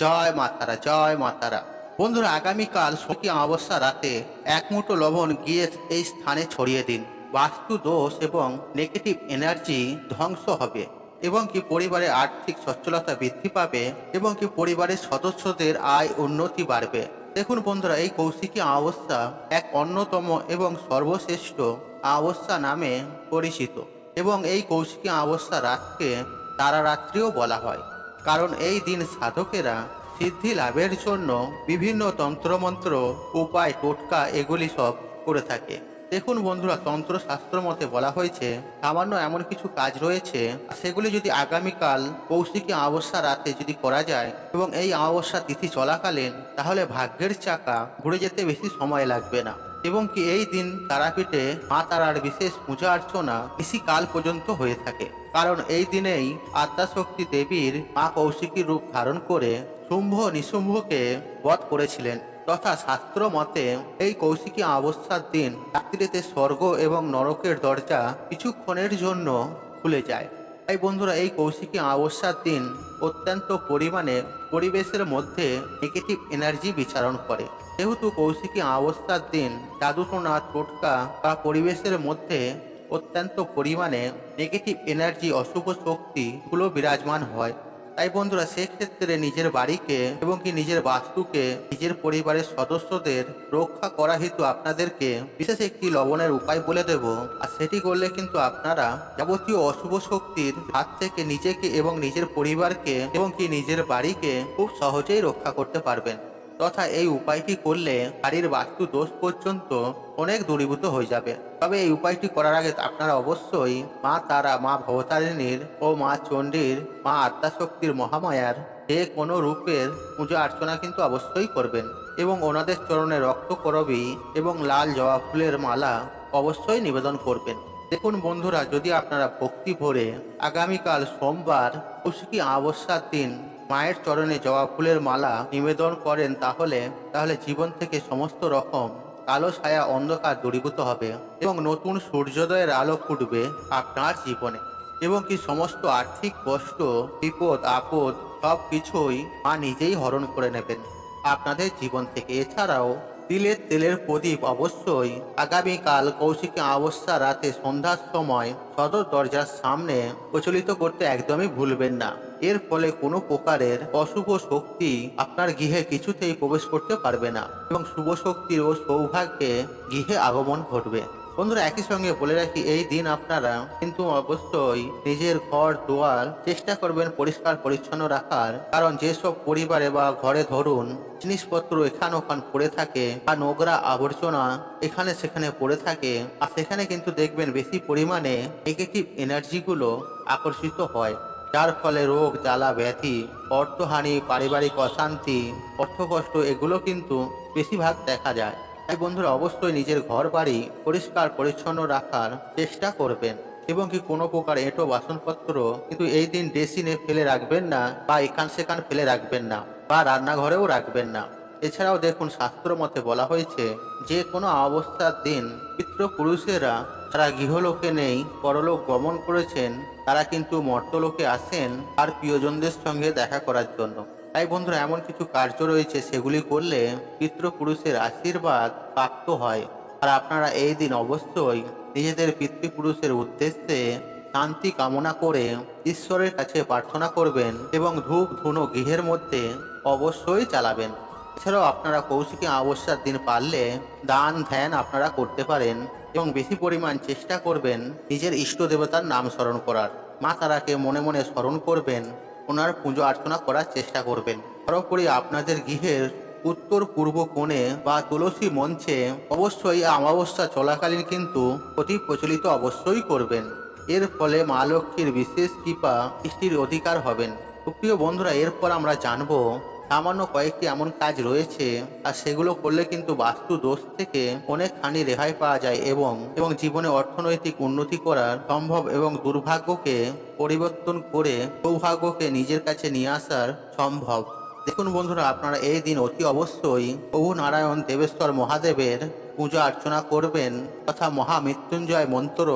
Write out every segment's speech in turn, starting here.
জয় মাতারা জয় মাতারা। বন্ধুরা, আগামীকাল সতী অমাবস্যা রাতে এক মুঠো লবণ গিয়ে এই স্থানে ছড়িয়ে দিন। বাস্তু দোষ এবং নেগেটিভ এনার্জি ধ্বংস হবে এবং কি পরিবারের আর্থিক সচ্ছলতা বৃদ্ধি পাবে এবং কি পরিবারের সদস্যদের আয় উন্নতি বাড়বে। দেখুন বন্ধুরা, এই কৌশিকী অমাবস্যা এক অন্যতম এবং সর্বশ্রেষ্ঠ অমাবস্যা নামে পরিচিত এবং এই কৌশিকী অমাবস্যা রাতকে তারা রাত্রিও বলা হয়। কারণ এই দিন সাধকেরা সিদ্ধি লাভের জন্য বিভিন্ন তন্ত্রমন্ত্র, উপায়, টোটকা এগুলি সব করে থাকে। দেখুন বন্ধুরা, তন্ত্রশাস্ত্র মতে বলা হয়েছে, সামান্য এমন কিছু কাজ রয়েছে, সেগুলি যদি আগামীকাল কৌশিকী অমাবস্যা রাতে যদি করা যায় এবং এই অমাবস্যা তিথি চলাকালীন, তাহলে ভাগ্যের চাকা ঘুরে যেতে বেশি সময় লাগবে না। এবং কি এই দিন তারাপীঠে মা তারার বিশেষ পূজা অর্চনা কাল পর্যন্ত হয়ে থাকে। কারণ এই দিনেই আদ্যাশক্তি দেবীর মা কৌশিকী রূপ ধারণ করে শুম্ভ নিশুম্ভকে বধ করেছিলেন তথা শাস্ত্র মতে এই কৌশিকী অবস্থার দিন রাত্রিতে স্বর্গ এবং নরকের দরজা কিছুক্ষণের জন্য খুলে যায়। তাই বন্ধুরা এই কৌশিকী অমাবস্যার দিন অত্যন্ত পরিমাণে পরিবেশের মধ্যে নেগেটিভ এনার্জি বিচারণ করে। যেহেতু কৌশিকী অমাবস্যার দিন জাদুটোনা টোটকা বা পরিবেশের মধ্যে অত্যন্ত পরিমাণে নেগেটিভ এনার্জি অশুভ শক্তিগুলো বিরাজমান হয়। তাই বন্ধুরা সেক্ষেত্রে নিজের বাড়িকে এবং কি নিজের বাস্তুকে, নিজের পরিবারের সদস্যদের রক্ষা করা হেতু আপনাদেরকে বিশেষ একটি লবণের উপায় বলে দেব। আর সেটি করলে কিন্তু আপনারা যাবতীয় অশুভ শক্তির হাত থেকে নিজেকে এবং নিজের পরিবারকে এবং কি নিজের বাড়িকে খুব সহজেই রক্ষা করতে পারবেন। তথা এই উপায়টি করলে বাড়ির বাস্তু দোষ পর্যন্ত অনেক দূরীভূত হয়ে যাবে। তবে এই উপায়টি করার আগে আপনারা অবশ্যই মা তারা, মা ভবতারিণীর ও মা চণ্ডীর, মা আত্মাশক্তির মহামায়ার যে কোনো রূপের পূজা অর্চনা কিন্তু অবশ্যই করবেন এবং ওনাদের চরণে রক্ত করবি এবং লাল জবা ফুলের মালা অবশ্যই নিবেদন করবেন। দেখুন বন্ধুরা, যদি আপনারা ভক্তি ভরে আগামীকাল সোমবার কৌশিকী অমাবস্যার দিন মায়ের চরণে জবা ফুলের মালা নিবেদন করেন, তাহলে তাহলে জীবন থেকে সমস্ত রকম কালো ছায়া অন্ধকার দূরীভূত হবে এবং নতুন সূর্যোদয়ের আলো ফুটবে আপনার জীবনে এবং কি সমস্ত আর্থিক কষ্ট, বিপদ, আপদ সব কিছুই মা নিজেই হরণ করে নেবেন। আপনাদের জীবন থেকে, এছাড়াও তিলের তেলের প্রদীপ অবশ্যই আগামীকাল কৌশিকী অবস্থা রাতে সন্ধ্যার সময় সদর দরজার সামনে প্রচলিত করতে একদমই ভুলবেন না। এর ফলে কোনো প্রকারের অশুভ শক্তি আপনার গৃহে কিছুতেই প্রবেশ করতে পারবে না এবং শুভ শক্তির ও সৌভাগ্যে গৃহে আগমন ঘটবে। বন্ধুরা, একই সঙ্গে বলে রাখি, এই দিন আপনারা কিন্তু অবশ্যই নিজের ঘর, দুয়ার চেষ্টা করবেন পরিষ্কার, পরিচ্ছন্ন রাখার। কারণ যেসব পরিবারে বা ঘরে ধরুন জিনিসপত্র এখান ওখান পড়ে থাকে বা নোংরা আবর্জনা এখানে সেখানে পড়ে থাকে, আর সেখানে কিন্তু দেখবেন বেশি পরিমাণে নেগেটিভ এনার্জিগুলো আকর্ষিত হয়। যার ফলে রোগ, জ্বালা, ব্যাধি, অর্থহানি, পারিবারিক অশান্তি, অর্থকষ্ট এগুলো কিন্তু বেশিরভাগ দেখা যায়। তাই বন্ধুরা অবশ্যই নিজের ঘর বাড়ি পরিষ্কার, পরিচ্ছন্ন রাখার চেষ্টা করবেন। এবং কি কোনো প্রকার এঁটো বাসনপত্র কিন্তু এই দিন ড্রেসিনে ফেলে রাখবেন না বা এখান সেখান ফেলে রাখবেন না বা রান্নাঘরেও রাখবেন না। এছাড়াও দেখুন, শাস্ত্র মতে বলা হয়েছে, যে কোনো অবস্থার দিন পিতৃপুরুষেরা যারা গৃহলোকে নেই, পরলোক গমন করেছেন, তারা কিন্তু মর্তলোকে আসেন আর প্রিয়জনদের সঙ্গে দেখা করার জন্য। তাই বন্ধুরা, এমন কিছু কার্য রয়েছে, সেগুলি করলে পিতৃপুরুষের আশীর্বাদ প্রাপ্ত হয়। আর আপনারা এই দিন অবশ্যই নিজেদের পিতৃপুরুষের উদ্দেশ্যে শান্তি কামনা করে ঈশ্বরের কাছে প্রার্থনা করবেন এবং ধূপ, ধুনো গৃহের মধ্যে অবশ্যই চালাবেন। এছাড়াও আপনারা কৌশিকী অমাবস্যার দিন পারলে দান, ধ্যান আপনারা করতে পারেন এবং বেশি পরিমাণ চেষ্টা করবেন নিজের ইষ্ট দেবতার নাম স্মরণ করার। মা তারাকে মনে মনে স্মরণ করবেন ওনার পুজো অর্চনা করার চেষ্টা করবেন। সর্বোপরি আপনাদের গৃহের উত্তর পূর্ব কোণে বা তুলসী মঞ্চে অবশ্যই অমাবস্যা চলাকালীন কিন্তু অতি প্রচলিত অবশ্যই করবেন। এর ফলে মা লক্ষ্মীর বিশেষ কৃপা স্ত্রীর অধিকার হবেন। প্রিয় বন্ধুরা, এরপর আমরা জানব সামান্য কয়েকটি এমন কাজ রয়েছে, আর সেগুলো করলে কিন্তু বাস্তু দোষ থেকে অনেকখানি রেহাই পাওয়া যায় এবং এবং জীবনে অর্থনৈতিক উন্নতি করার সম্ভব এবং দুর্ভাগ্যকে পরিবর্তন করে সৌভাগ্যকে নিজের কাছে নিয়ে আসার সম্ভব। দেখুন বন্ধুরা, আপনারা এই দিন অতি অবশ্যই প্রভু নারায়ণ দেবেশ্বর মহাদেবের পূজা অর্চনা করবেন, তথা মহামৃত্যুঞ্জয় মন্ত্র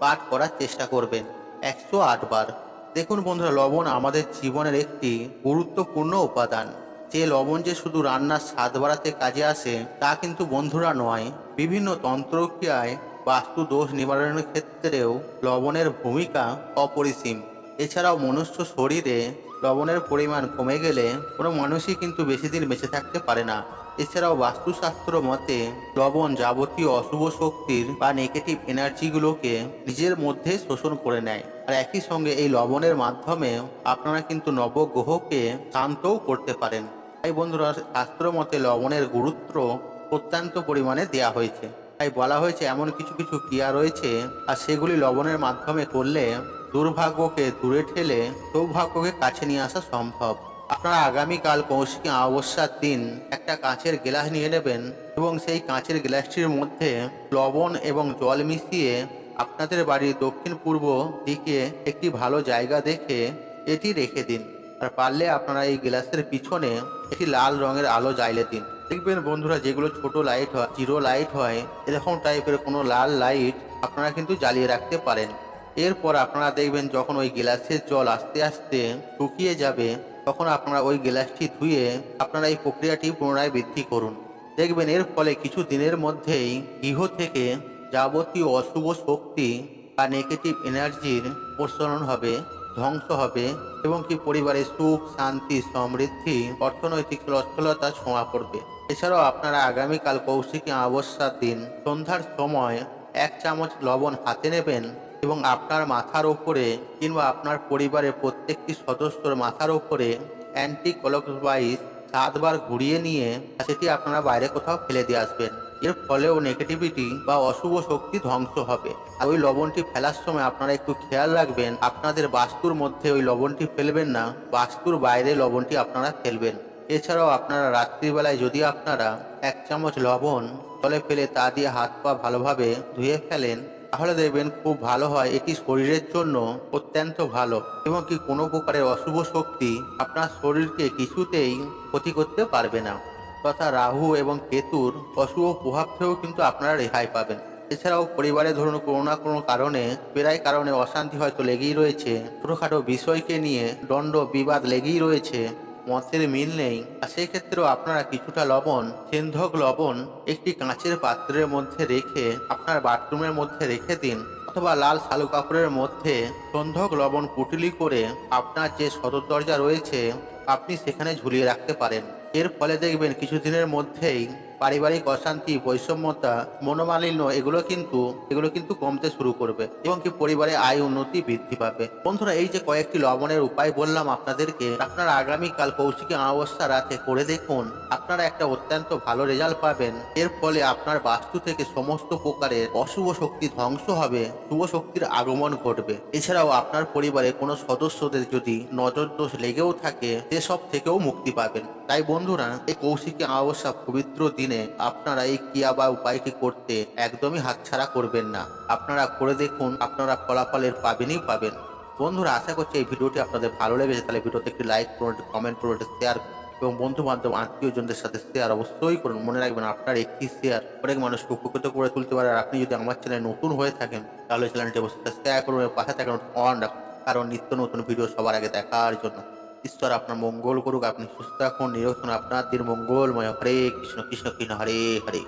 পাঠ করার চেষ্টা করবেন। একশো বার দেখুন বন্ধুরা, লবণ আমাদের জীবনের একটি গুরুত্বপূর্ণ উপাদান। যে লবণ যে শুধু রান্নার স্বাদ বাড়াতে কাজে আসে, তা কিন্তু বন্ধুরা নয়। বিভিন্ন তন্ত্রক্রিয়ায় বাস্তু দোষ নিবারণের ক্ষেত্রেও লবণের ভূমিকা অপরিসীম। এছাড়াও মনুষ্য শরীরে লবণের পরিমাণ কমে গেলে কোনো মানুষই কিন্তু বেশি দিন বেঁচে থাকতে পারে না। এছাড়াও বাস্তুশাস্ত্র মতে, লবণ যাবতীয় অশুভ শক্তির বা নেগেটিভ এনার্জিগুলোকে নিজের মধ্যে শোষণ করে নেয়। আর একই সঙ্গে এই লবণের মাধ্যমে আপনারা কিন্তু নবগ্রহকে শান্তও করতে পারেন। তাই বন্ধুরা শাস্ত্র মতে লবণের গুরুত্ব অত্যন্ত পরিমাণে দেয়া হয়েছে। তাই বলা হয়েছে, এমন কিছু কিছু ক্রিয়া রয়েছে, আর সেগুলি লবণের মাধ্যমে করলে দুর্ভাগ্যকে দূরে ঠেলে সৌভাগ্যকে কাছে নিয়ে আসা সম্ভব। আপনারা আগামীকাল কৌশিকী অমাবস্যার দিন একটা কাঁচের গ্লাস নিয়ে নেবেন এবং সেই কাঁচের গ্লাসটির মধ্যে লবণ এবং জল মিশিয়ে আপনাদের বাড়ির দক্ষিণ পূর্ব দিকে একটি ভালো জায়গা দেখে এটি রেখে দিন। আর পারলে আপনারা এই গ্লাসের পিছনে একটি লাল রঙের আলো জ্বাইলে দিন। দেখবেন বন্ধুরা, যেগুলো ছোট লাইট হয়, জিরো লাইট হয়, এরকম টাইপের কোনো লাল লাইট আপনারা কিন্তু জ্বালিয়ে রাখতে পারেন। এরপর আপনারা দেখবেন যখন ওই গ্লাসের জল আস্তে আস্তে শুকিয়ে যাবে, তখন আপনারা ওই গ্লাসটি ধুয়ে আপনারা এই প্রক্রিয়াটি পুনরায় বৃদ্ধি করুন। দেখবেন এর ফলে কিছু দিনের মধ্যেই গৃহ থেকে যাবতীয় অশুভ শক্তি বা নেগেটিভ এনার্জির প্রসারণ হবে, ধ্বংস হবে এবং কি পরিবারে সুখ, শান্তি, সমৃদ্ধি, অর্থনৈতিক সচ্ছলতা ছোঁয়া পড়বে। এছাড়াও আপনারা আগামীকাল কৌশিকী অমাবস্যার দিন সন্ধ্যার সময় এক চামচ লবণ হাতে নেবেন এবং আপনার মাথার ওপরে কিংবা আপনার পরিবারের প্রত্যেকটি সদস্যর মাথার ওপরে অ্যান্টি ক্লকওয়াইজ সাতবার ঘুরিয়ে নিয়ে সেটি আপনারা বাইরে কোথাও ফেলে দিয়ে আসবেন। এর ফলেও নেগেটিভিটি বা অশুভ শক্তি ধ্বংস হবে। আর ওই লবণটি ফেলার সময় আপনারা একটু খেয়াল রাখবেন, আপনাদের বাস্তুর মধ্যে ওই লবণটি ফেলবেন না, বাস্তুর বাইরে লবণটি আপনারা ফেলবেন। এছাড়াও আপনারা রাত্রিবেলায় যদি আপনারা এক চামচ লবণ জলে ফেলে তা দিয়ে হাত পা ভালোভাবে ধুয়ে ফেলেন, তাহলে দেখবেন খুব ভালো হয়। এটি শরীরের জন্য অত্যন্ত ভালো এবং কি কোনো প্রকারের অশুভ শক্তি আপনার শরীরকে কিছুতেই ক্ষতি করতে পারবে না। তথা রাহু এবং কেতুর অশুভ প্রভাব থেকেও কিন্তু আপনারা রেহাই পাবেন। এছাড়াও পরিবারে ধরুন কোনো না কোনো কারণে, প্রায় কারণে অশান্তি হয়তো লেগেই রয়েছে। ছোটোখাটো বিষয়কে নিয়ে দণ্ড, বিবাদ লেগেই রয়েছে। মতের মিল নেই। আর সেই ক্ষেত্রেও আপনারা কিছুটা লবণ, সেন্ধক লবণ একটি কাঁচের পাত্রের মধ্যে রেখে আপনার বাথরুমের মধ্যে রেখে দিন। অথবা লাল শালু কাপড়ের মধ্যে সন্ধক লবণ পুটলি করে আপনার যে সদর দরজা রয়েছে আপনি সেখানে ঝুলিয়ে রাখতে পারেন। এর ফলে দেখবেন কিছুদিনের মধ্যেই পারিবারিক অশান্তি, বৈষম্যতা, মনোমালিন্য এগুলো কিন্তু এগুলো কিন্তু কমতে শুরু করবে এবং কি পরিবারে আয় উন্নতি বৃদ্ধি পাবে। বন্ধুরা, এই যে কয়েকটি লবণের উপায় বললাম আপনাদেরকে, আপনারা আগামীকাল কৌশিকী অমাবস্যা রাতে করে দেখুন, আপনারা একটা অত্যন্ত ভালো রেজাল্ট পাবেন। এর ফলে আপনার বাস্তু থেকে সমস্ত প্রকারের অশুভ শক্তি ধ্বংস হবে, শুভ শক্তির আগমন ঘটবে। এছাড়াও আপনার পরিবারে কোনো সদস্যদের যদি নজর দোষ লেগেও থাকে সেসব থেকেও মুক্তি পাবেন। তাই বন্ধুরা, এই কৌশিকী অমাবস্যা পবিত্র দিনে আপনারা এই ক্রিয়া বা উপায়টি করতে একদমই হাতছাড়া করবেন না। আপনারা করে দেখুন, আপনারা ফলাফলের পাবেনই পাবেন। বন্ধুরা, আশা করছি এই ভিডিওটি আপনাদের ভালো লেগেছে। তাহলে ভিডিওতে একটি লাইক করুন, একটি কমেন্ট করুন, একটি শেয়ার এবং বন্ধু বান্ধব আত্মীয়জনদের সাথে শেয়ার অবশ্যই করুন। মনে রাখবেন, আপনার একটি শেয়ার অনেক মানুষকে উপকৃত করে তুলতে পারে। আর আপনি যদি আমার চ্যানেলে নতুন হয়ে থাকেন, তাহলে চ্যানেলটি অবশ্যই শেয়ার করুন এবং পাশে থাকুন অন রাখুন। কারণ নিত্য নতুন ভিডিও সবার আগে দেখার জন্য। ঈশ্বর আপনার মঙ্গল করুক, আপনি সুস্থ থাকুন নিরক্ষণ আপনার দিন মঙ্গলময় হরে কৃষ্ণ কৃষ্ণ কৃষ্ণ, হরে হরে।